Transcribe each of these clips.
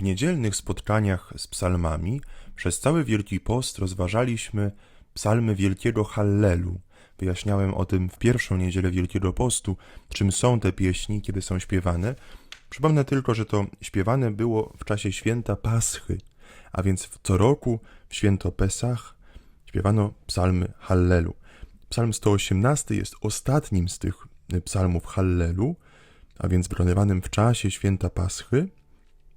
W niedzielnych spotkaniach z psalmami przez cały Wielki Post rozważaliśmy psalmy Wielkiego Hallelu. Wyjaśniałem o tym w pierwszą niedzielę Wielkiego Postu, czym są te pieśni, kiedy są śpiewane. Przypomnę tylko, że to śpiewane było w czasie święta Paschy, a więc co roku w święto Pesach śpiewano psalmy Hallelu. Psalm 118 jest ostatnim z tych psalmów Hallelu, a więc wykonywanym w czasie święta Paschy.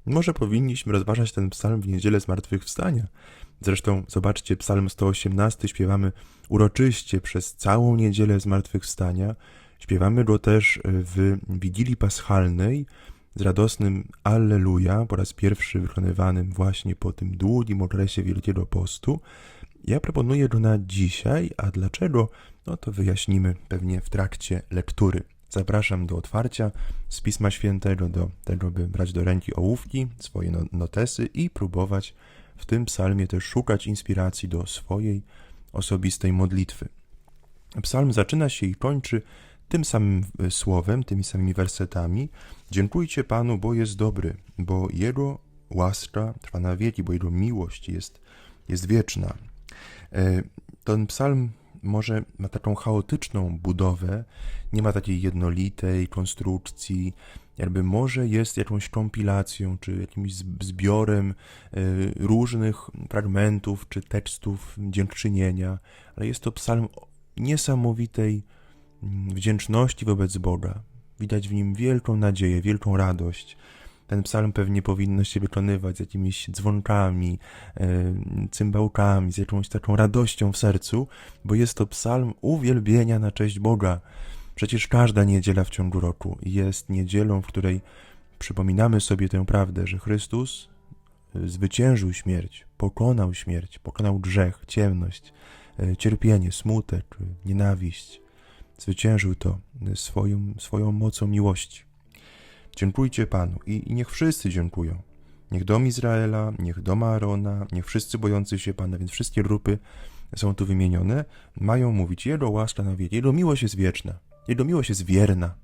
Może powinniśmy rozważać ten psalm w niedzielę zmartwychwstania. Zresztą zobaczcie, psalm 118 śpiewamy uroczyście przez całą niedzielę zmartwychwstania. Śpiewamy go też w Wigilii Paschalnej z radosnym Alleluja, po raz pierwszy wykonywanym właśnie po tym długim okresie Wielkiego Postu. Ja proponuję go na dzisiaj, a dlaczego? No to wyjaśnimy pewnie w trakcie lektury. Zapraszam do otwarcia z Pisma Świętego, do tego, by brać do ręki ołówki, swoje no- notesy i próbować w tym psalmie też szukać inspiracji do swojej osobistej modlitwy. Psalm zaczyna się i kończy tym samym e, słowem, tymi samymi wersetami. Dziękujcie Panu, bo jest dobry, bo Jego łaska trwa na wieki, bo Jego miłość jest, jest wieczna. E, Ten psalm może ma taką chaotyczną budowę, nie ma takiej jednolitej konstrukcji, jakby może jest jakąś kompilacją, czy jakimś zb- zbiorem e, różnych fragmentów, czy tekstów dziękczynienia, ale jest to psalm niesamowitej mm, wdzięczności wobec Boga. Widać w nim wielką nadzieję, wielką radość. Ten psalm pewnie powinno się wykonywać z jakimiś dzwonkami, e, cymbałkami, z jakąś taką radością w sercu, bo jest to psalm uwielbienia na cześć Boga. Przecież każda niedziela w ciągu roku jest niedzielą, w której przypominamy sobie tę prawdę, że Chrystus e, zwyciężył śmierć, pokonał śmierć, pokonał grzech, ciemność, e, cierpienie, smutek, nienawiść. Zwyciężył to swoją, swoją mocą miłości. Dziękujcie Panu i, niech wszyscy dziękują. Niech dom Izraela, niech dom Aarona, niech wszyscy bojący się Pana, więc wszystkie grupy są tu wymienione, mają mówić Jego łaska na wieki, Jego miłość jest wieczna, Jego miłość jest wierna.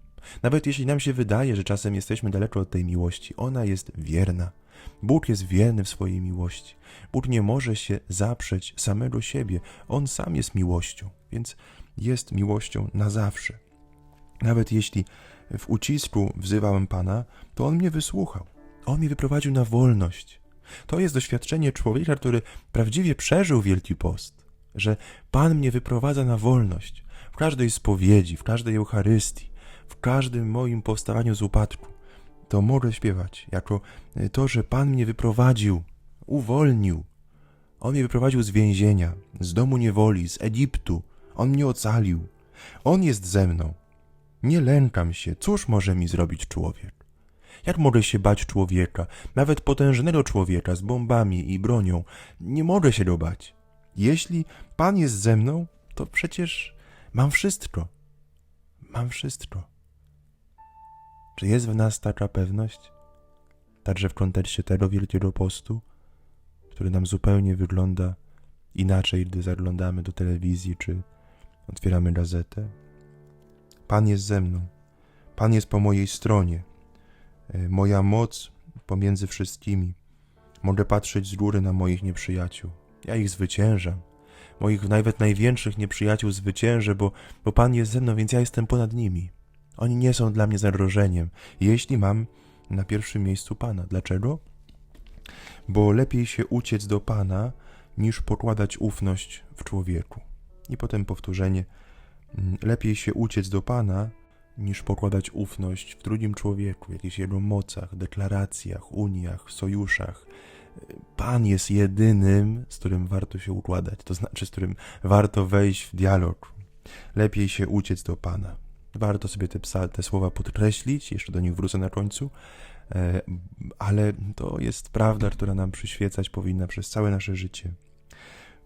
Nawet jeśli nam się wydaje, że czasem jesteśmy daleko od tej miłości, ona jest wierna. Bóg jest wierny w swojej miłości. Bóg nie może się zaprzeć samego siebie. On sam jest miłością, więc jest miłością na zawsze. Nawet jeśli w ucisku wzywałem Pana, to On mnie wysłuchał. On mnie wyprowadził na wolność. To jest doświadczenie człowieka, który prawdziwie przeżył Wielki Post, że Pan mnie wyprowadza na wolność w każdej spowiedzi, w każdej Eucharystii, w każdym moim powstawaniu z upadku. To mogę śpiewać jako to, że Pan mnie wyprowadził, uwolnił. On mnie wyprowadził z więzienia, z domu niewoli, z Egiptu. On mnie ocalił. On jest ze mną. Nie lękam się, cóż może mi zrobić człowiek? Jak mogę się bać człowieka, nawet potężnego człowieka z bombami i bronią? Nie mogę się go bać. Jeśli Pan jest ze mną, to przecież mam wszystko. Mam wszystko. Czy jest w nas taka pewność? Także w kontekście tego Wielkiego Postu, który nam zupełnie wygląda inaczej, gdy zaglądamy do telewizji czy otwieramy gazetę? Pan jest ze mną. Pan jest po mojej stronie. E, Moja moc pomiędzy wszystkimi. Mogę patrzeć z góry na moich nieprzyjaciół. Ja ich zwyciężam. Moich nawet największych nieprzyjaciół zwyciężę, bo, bo Pan jest ze mną, więc ja jestem ponad nimi. Oni nie są dla mnie zagrożeniem, jeśli mam na pierwszym miejscu Pana. Dlaczego? Bo lepiej się uciec do Pana, niż pokładać ufność w człowieku. I potem powtórzenie. Mm, Lepiej się uciec do Pana, niż pokładać ufność w drugim człowieku, jakichś jego mocach, deklaracjach, uniach, sojuszach. Pan jest jedynym, z którym warto się układać, to znaczy z którym warto wejść w dialog. Lepiej się uciec do Pana. Warto sobie te, psa, te słowa podkreślić, jeszcze do nich wrócę na końcu, e, ale to jest prawda, która nam przyświecać powinna przez całe nasze życie.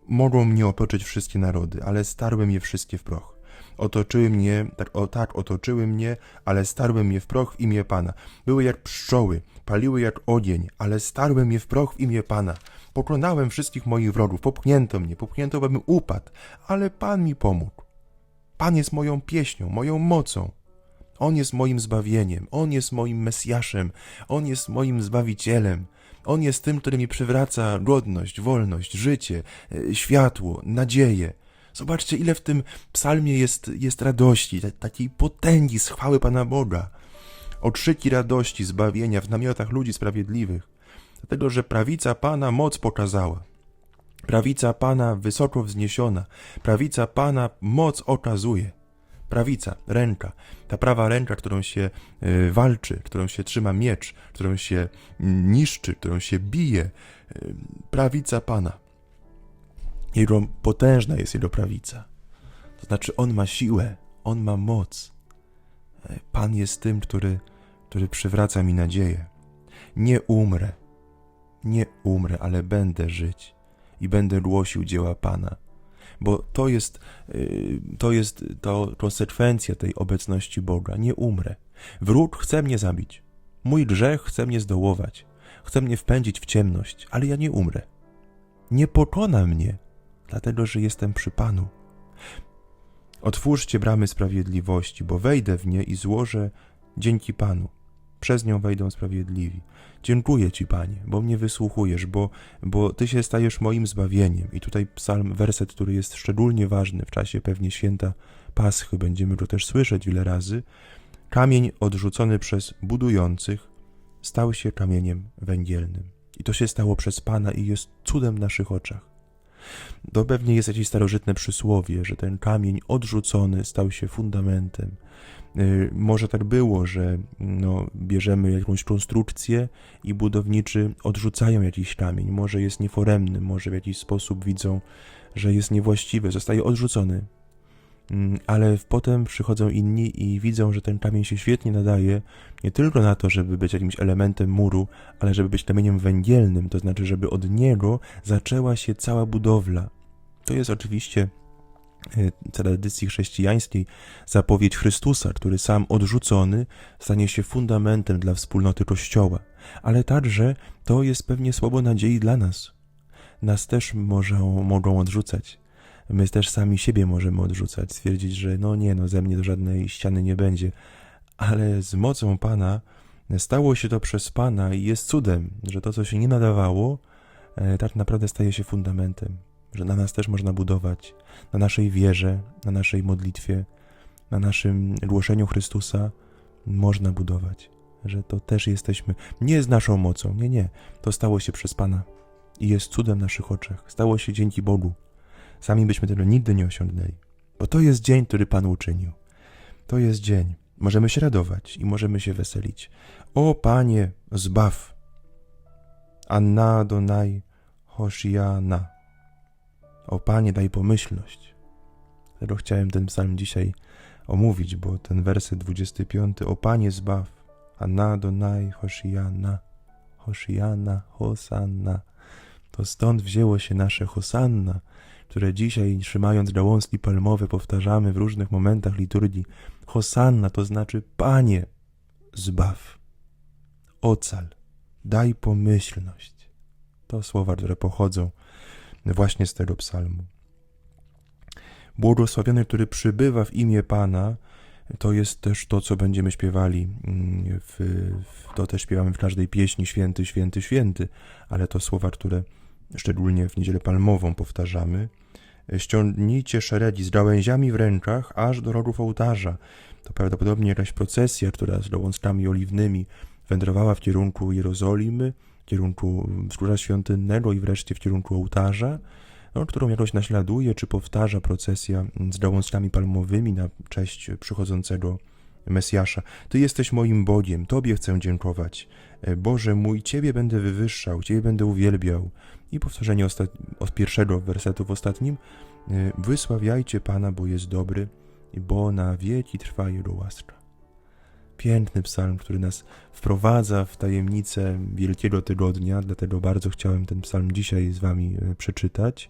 Mogą mnie otoczyć wszystkie narody, ale starłem je wszystkie w proch. Otoczyły mnie, tak, o, tak, otoczyły mnie, ale starłem je w proch w imię Pana. Były jak pszczoły, paliły jak ogień, ale starłem je w proch w imię Pana. Pokonałem wszystkich moich wrogów, popchnięto mnie, popchnięto, abym upadł, ale Pan mi pomógł. Pan jest moją pieśnią, moją mocą. On jest moim zbawieniem, On jest moim Mesjaszem, On jest moim Zbawicielem. On jest tym, który mi przywraca godność, wolność, życie, e, światło, nadzieję. Zobaczcie, ile w tym psalmie jest, jest radości, ta- takiej potęgi z chwały Pana Boga. Okrzyki radości, zbawienia w namiotach ludzi sprawiedliwych. Dlatego, że prawica Pana moc pokazała. Prawica Pana wysoko wzniesiona. Prawica Pana moc okazuje. Prawica, ręka, ta prawa ręka, którą się y, walczy, którą się trzyma miecz, którą się mm, niszczy, którą się bije. y, prawica Pana. Jego potężna jest jego prawica. To znaczy, on ma siłę, on ma moc. E, Pan jest tym, który, który przywraca mi nadzieję. Nie umrę, nie umrę, ale będę żyć i będę głosił dzieła Pana. Bo to jest, y, to jest to konsekwencja tej obecności Boga. Nie umrę. Wróg chce mnie zabić. Mój grzech chce mnie zdołować. Chce mnie wpędzić w ciemność, ale ja nie umrę. Nie pokona mnie, dlatego że jestem przy Panu. Otwórzcie bramy sprawiedliwości, bo wejdę w nie i złożę dzięki Panu. Przez nią wejdą sprawiedliwi. Dziękuję Ci, Panie, bo mnie wysłuchujesz, bo, bo Ty się stajesz moim zbawieniem. I tutaj psalm, werset, który jest szczególnie ważny w czasie pewnie święta Paschy, będziemy go też słyszeć wiele razy. Kamień odrzucony przez budujących stał się kamieniem węgielnym. I to się stało przez Pana i jest cudem w naszych oczach. To pewnie jest jakieś starożytne przysłowie, że ten kamień odrzucony stał się fundamentem. Y, Może tak było, że no, bierzemy jakąś konstrukcję i budowniczy odrzucają jakiś kamień. Może jest nieforemny, może w jakiś sposób widzą, że jest niewłaściwy, zostaje odrzucony. Mm, Ale potem przychodzą inni i widzą, że ten kamień się świetnie nadaje nie tylko na to, żeby być jakimś elementem muru, ale żeby być kamieniem węgielnym, to znaczy, żeby od niego zaczęła się cała budowla. To jest oczywiście e, tradycji chrześcijańskiej zapowiedź Chrystusa, który sam odrzucony stanie się fundamentem dla wspólnoty Kościoła. Ale także to jest pewnie słowo nadziei dla nas. Nas też możą, mogą odrzucać. My też sami siebie możemy odrzucać, stwierdzić, że no nie, no ze mnie to żadnej ściany nie będzie. Ale z mocą Pana stało się to przez Pana i jest cudem, że to, co się nie nadawało, e, tak naprawdę staje się fundamentem. Że na nas też można budować, na naszej wierze, na naszej modlitwie, na naszym głoszeniu Chrystusa można budować. Że to też jesteśmy nie z naszą mocą, nie, nie. To stało się przez Pana i jest cudem w naszych oczach. Stało się dzięki Bogu. Sami byśmy tego nigdy nie osiągnęli. Bo to jest dzień, który Pan uczynił. To jest dzień. Możemy się radować i możemy się weselić. O Panie, zbaw. Anna Donai Hoshiana. O Panie, daj pomyślność. Dlatego chciałem ten psalm dzisiaj omówić, bo ten werset 25. O Panie, zbaw. Anna Donai Hoshiana. Hoshiana, Hosanna. To stąd wzięło się nasze Hosanna, które dzisiaj, trzymając gałązki palmowe, powtarzamy w różnych momentach liturgii. Hosanna to znaczy Panie, zbaw, ocal, daj pomyślność. To słowa, które pochodzą właśnie z tego psalmu. Błogosławiony, który przybywa w imię Pana, to jest też to, co będziemy śpiewali. mm, W, w, to też śpiewamy w każdej pieśni Święty, Święty, Święty, ale to słowa, które szczególnie w niedzielę palmową powtarzamy. Ściągnijcie szeregi z gałęziami w rękach aż do rogów ołtarza. To prawdopodobnie jakaś procesja, która z gałązkami oliwnymi wędrowała w kierunku Jerozolimy, w kierunku wzgórza świątynnego i wreszcie w kierunku ołtarza, no, którą jakoś naśladuje czy powtarza procesja z gałązkami palmowymi na cześć przychodzącego Mesjasza. Ty jesteś moim Bogiem, Tobie chcę dziękować. E, Boże mój, Ciebie będę wywyższał, Ciebie będę uwielbiał. I powtórzenie od pierwszego wersetu w ostatnim. e, Wysławiajcie Pana, bo jest dobry, bo na wieki trwa Jego łaska. Piękny psalm, który nas wprowadza w tajemnicę Wielkiego Tygodnia, dlatego bardzo chciałem ten psalm dzisiaj z Wami e, przeczytać.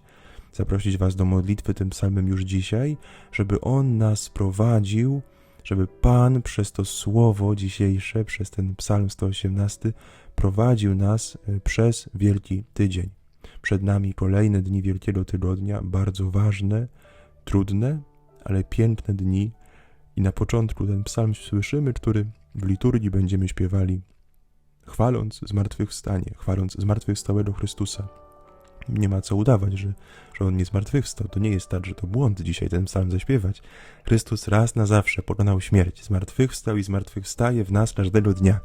Zaprosić Was do modlitwy tym psalmem już dzisiaj, żeby on nas prowadził żeby Pan przez to słowo dzisiejsze, przez ten Psalm 118, prowadził nas y, przez Wielki Tydzień. Przed nami kolejne dni Wielkiego Tygodnia, bardzo ważne, trudne, ale piękne dni. I na początku ten psalm słyszymy, który w liturgii będziemy śpiewali. chwaląc zmartwychwstanie, chwaląc zmartwychwstałego Chrystusa. Nie ma co udawać, że, że On nie zmartwychwstał. To nie jest tak, że to błąd dzisiaj ten psalm zaśpiewać. Chrystus raz na zawsze pokonał śmierć, zmartwychwstał i zmartwychwstaje w nas każdego dnia.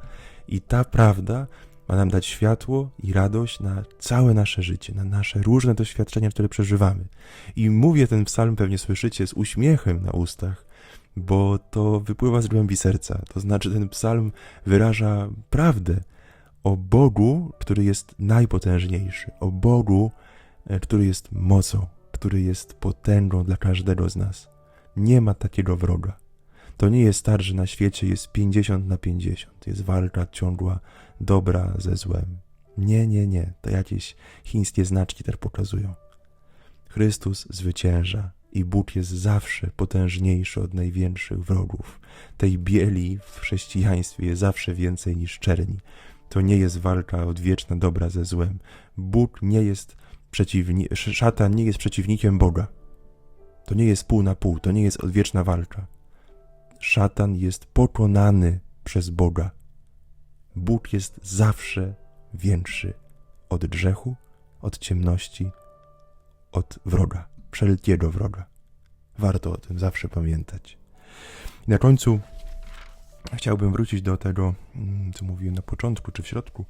I ta prawda ma nam dać światło i radość na całe nasze życie, na nasze różne doświadczenia, które przeżywamy. I mówię ten psalm, pewnie słyszycie, z uśmiechem na ustach, bo to wypływa z głębi serca. To znaczy, ten psalm wyraża prawdę o Bogu, który jest najpotężniejszy, o Bogu, e, który jest mocą, który jest potęgą dla każdego z nas. Nie ma takiego wroga. To nie jest tak, że na świecie jest 50 na 50, jest walka ciągła dobra ze złem. Nie, nie, nie, to jakieś chińskie znaczki też pokazują. Chrystus zwycięża i Bóg jest zawsze potężniejszy od największych wrogów. Tej bieli w chrześcijaństwie jest zawsze więcej niż czerni. To nie jest walka odwieczna dobra ze złem. Bóg nie jest przeciwni... szatan nie jest przeciwnikiem Boga. To nie jest pół na pół, to nie jest odwieczna walka. Szatan jest pokonany przez Boga. Bóg jest zawsze większy od grzechu, od ciemności, od wroga, wszelkiego wroga. Warto o tym zawsze pamiętać. I na końcu chciałbym wrócić do tego, mm, co mówiłem na początku czy w środku.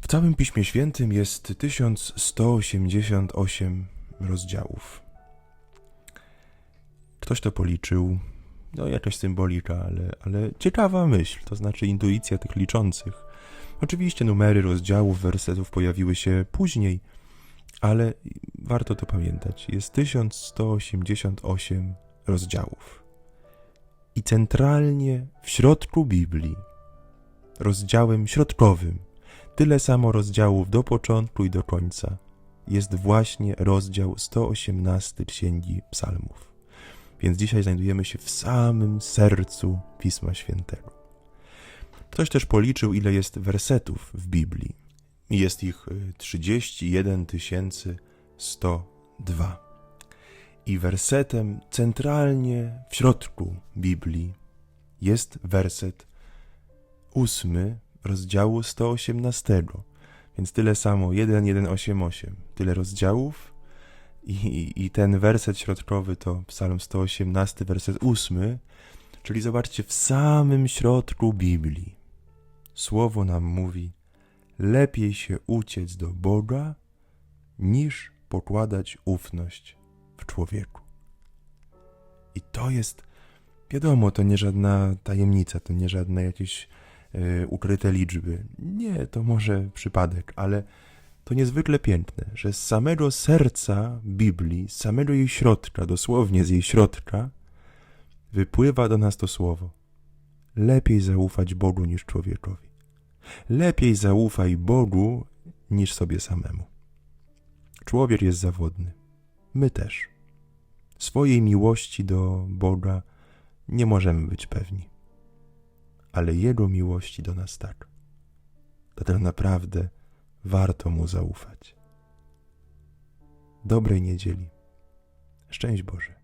W całym Piśmie Świętym jest 1188 rozdziałów. Ktoś to policzył, no jakaś symbolika, ale, ale ciekawa myśl, to znaczy intuicja tych liczących. Oczywiście numery rozdziałów, wersetów pojawiły się później, ale warto to pamiętać. Jest 1188 rozdziałów. I centralnie w środku Biblii, rozdziałem środkowym, tyle samo rozdziałów do początku i do końca, jest właśnie rozdział 118 Księgi Psalmów. Więc dzisiaj znajdujemy się w samym sercu Pisma Świętego. Ktoś też policzył, ile jest wersetów w Biblii. Jest ich 31 102. I wersetem centralnie w środku Biblii jest werset ósmy rozdziału 118. Więc tyle samo, 1188. Tyle rozdziałów i, i ten werset środkowy to Psalm 118, werset 8. Czyli zobaczcie, w samym środku Biblii słowo nam mówi: lepiej się uciec do Boga, niż pokładać ufność w człowieku. I to jest, wiadomo, to nie żadna tajemnica, to nie żadne jakieś y, ukryte liczby. Nie, to może przypadek, ale to niezwykle piękne, że z samego serca Biblii, z samego jej środka, dosłownie z jej środka, wypływa do nas to słowo. Lepiej zaufać Bogu niż człowiekowi. Lepiej zaufaj Bogu niż sobie samemu. Człowiek jest zawodny. My też. Swojej miłości do Boga nie możemy być pewni, ale Jego miłości do nas tak. Dlatego naprawdę warto Mu zaufać. Dobrej niedzieli. Szczęść Boże.